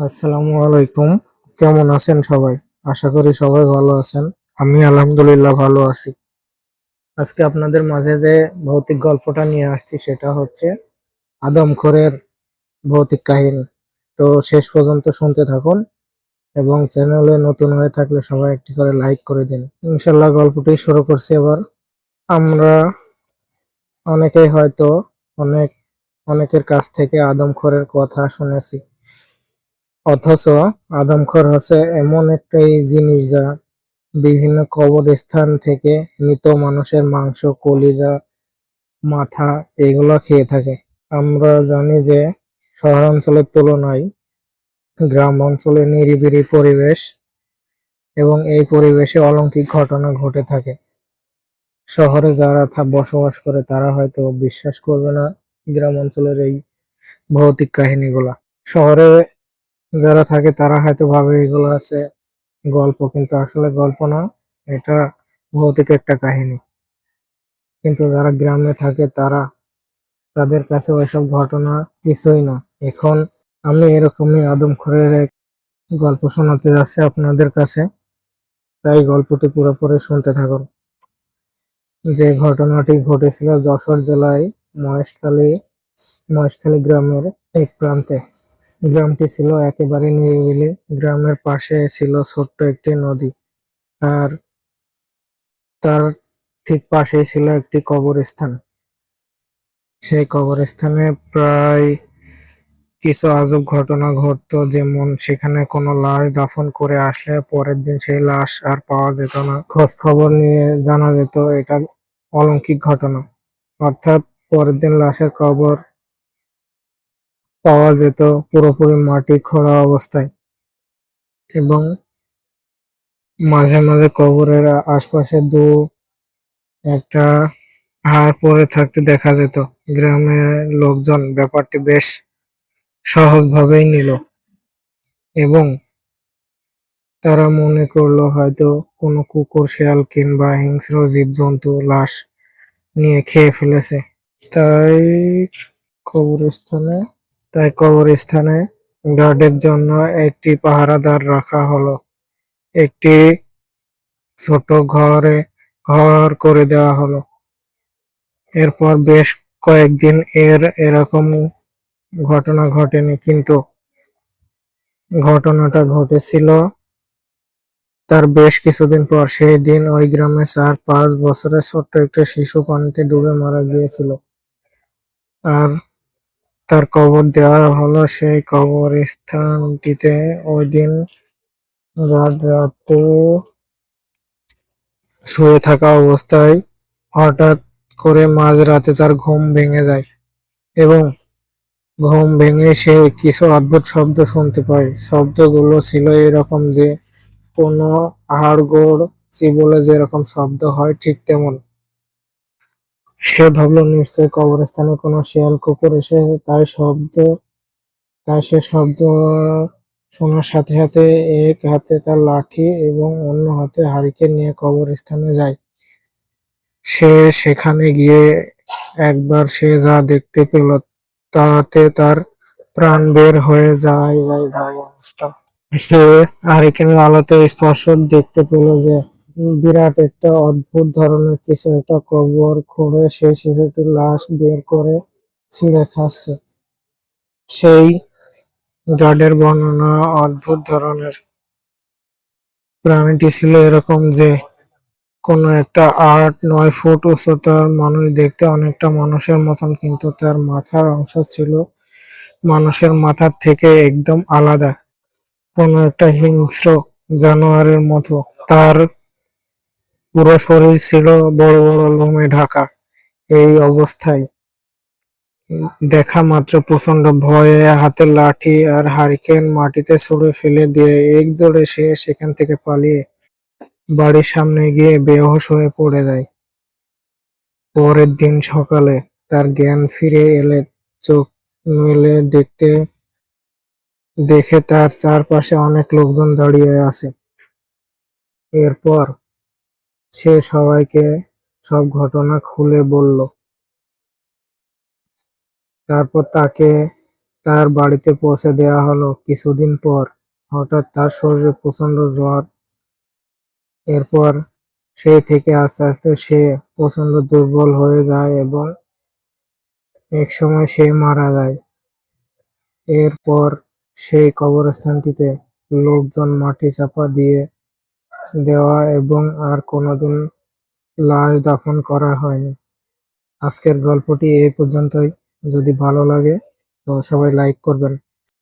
আসসালামু আলাইকুম। কেমন আছেন সবাই? আশা করি সবাই ভালো আছেন। আমি আলহামদুলিল্লাহ ভালো আছি। আজকে আপনাদের মাঝে যে ভৌতিক গল্পটা নিয়ে আসছি, সেটা হচ্ছে আদম আদমখোরের ভৌতিক কাহিনী। তো শেষ পর্যন্ত শুনতে থাকুন এবং চ্যানেলে নতুন হয়ে থাকলে সবাই একটি করে লাইক করে দিন। ইনশাল্লাহ গল্পটি শুরু করছি এবার। আমরা অনেকেই হয়তো অনেক, অনেকের কাছ থেকে আদম আদমখোরের কথা শুনেছি। অথচ আদমখোর হচ্ছে এমন একটি জিনিস যা বিভিন্ন কবরস্থান থেকে মৃত মানুষের মাংস, কলিজা, মাথা এগুলো খেয়ে থাকে। আমরা জানি যে শহরাঞ্চলের তুলনায় গ্রাম অঞ্চলে নিরিবিলি পরিবেশ এবং এই পরিবেশে অলৌকিক ঘটনা ঘটে থাকে। শহরে যারা বসবাস করে তারা হয়তো বিশ্বাস করবে না গ্রাম অঞ্চলের এই ভৌতিক কাহিনীগুলা। শহরে যারা থাকে তারা হয়তো ভাবে এগুলো আছে গল্প, কিন্তু আসলে গল্প না, এটা ভৌতিক একটা কাহিনী। কিন্তু যারা গ্রামে থাকে তারা তাদের কাছে ওইসব ঘটনা কিছুই না। এখন আমি এরকমই আদমখোরের এক গল্প শোনাতে যাচ্ছি আপনাদের কাছে। তাই গল্পটি পুরোপুরি শুনতে থাকুন। যে ঘটনাটি ঘটেছিল যশোর জেলায় মহেশখালী মহেশখালী গ্রামের এক প্রান্তে। গ্রামটি ছিল একেবারে নিরিবিলি। গ্রামের পাশে ছিল ছোট্ট একটি নদী। আর তার ঠিক পাশেই ছিল একটি কবরস্থান। সেই কবরস্থানে প্রায় কিছু আজব ঘটনা ঘটতো, যেমন সেখানে কোনো লাশ দাফন করে আসলে পরের দিন সেই লাশ আর পাওয়া যেত না। খোঁজ খবর নিয়ে জানা যেত এটা অলৌকিক ঘটনা। অর্থাৎ পরের দিন লাশের কবর পাওয়া যেত পুরোপুরি মাটি খোঁড়া অবস্থায় এবং মাঝে মাঝে কবরের আশপাশে দু একটা হাড় পরে থাকতে দেখা যেত। গ্রামের লোকজন ব্যাপারটি বেশ সহজভাবেই নিল এবং তারা মনে করল হয়তো কোনো কুকুর, শেয়াল কিংবা হিংস্র জীবজন্তু লাশ নিয়ে খেয়ে ফেলেছে। তাই কবরস্থানে তাই কবরস্থানে গার্ডের জন্য একটি পাহারাদার রাখা হলো। একটি ছোট ঘরে ঘর করে দেওয়া হলো। এরপর বেশ কয়েকদিন এর এরকম ঘটনা ঘটেনি, কিন্তু ঘটনাটা ঘটেছিল তার বেশ কিছুদিন পর। সেই দিন ওই গ্রামে চার পাঁচ বছরের ছোট্ট একটা শিশু পানিতে ডুবে মারা গিয়েছিল। আর তার কবর দেওয়া হলো সেই কবরস্থানটিতে। ওই দিন রাত রাতে শুয়ে থাকা অবস্থায় হঠাৎ করে মাঝরাতে তার ঘুম ভেঙে যায় এবং ঘুম ভেঙে সে কিছু অদ্ভুত শব্দ শুনতে পায়। শব্দগুলো ছিল এরকম যে কোনো হাড়গোড় চিবলে যেরকম শব্দ হয় ঠিক তেমন। সে ভাবলো নিশ্চয় কবরস্থানে কোনো শিয়াল কুকুর এসে তাই শব্দ তাই সে শব্দ শোনার সাথে সাথে এক হাতে তার লাঠি এবং অন্য হাতে হারিকেন নিয়ে কবরস্থানে যায়। সে সেখানে গিয়ে একবার সে যা দেখতে পেল, তাতে তার প্রাণ বের হয়ে যায় যায় ভাব অবস্থা। সে হারিকেনের আলোতে স্পষ্ট দেখতে পেল যে বিরাট একটা অদ্ভুত ধরনের কিছু একটা কবর খুঁড়ে সেই শিশুটির লাশ বের করে ছিঁড়ে খাচ্ছে। সেই গার্ডের বর্ণনা অদ্ভুত ধরনের। প্রাণীটি ছিল এরকম যে, কোনো একটা আট নয় ফুট উচ্চতার মানুষ দেখতে অনেকটা মানুষের মতন, কিন্তু তার মাথার অংশ ছিল মানুষের মাথার থেকে একদম আলাদা। কোনো একটা হিংস্র জানোয়ারের মতো। তার পুরো শরীর ছিল বড় বড় লোমে ঢাকা। এই অবস্থায় দেখা মাত্র প্রচণ্ড ভয়ে হাতে লাঠি আর হারিকেন মাটিতে ছুঁড়ে ফেলে দিয়ে এক দৌড়ে সে সেখান থেকে পালিয়ে বাড়ির সামনে গিয়ে বেহুশ হয়ে পড়ে যায়। পরের দিন সকালে তার জ্ঞান ফিরে এলে, চোখ মেলে দেখতে, দেখে তার চারপাশে অনেক লোকজন দাঁড়িয়ে আছে। এরপর সে সবাইকে সব ঘটনা খুলে বলল। তারপর তাকে তার বাড়িতে পৌঁছে দেওয়া হলো। কিছুদিন পর হঠাৎ তার শরীরে প্রচণ্ড জ্বর। এরপর সেই থেকে আস্তে আস্তে সে প্রচণ্ড দুর্বল হয়ে যায় এবং এক সময় সে মারা যায়। এরপর সেই কবরস্থানটিতে লোকজন মাটি চাপা দিয়ে দেওয়া এবং আর কোনোদিন লাশ দাফন করা হয়নি। আজকের গল্পটি এই পর্যন্তই। যদি ভালো লাগে তো সবাই লাইক করবেন।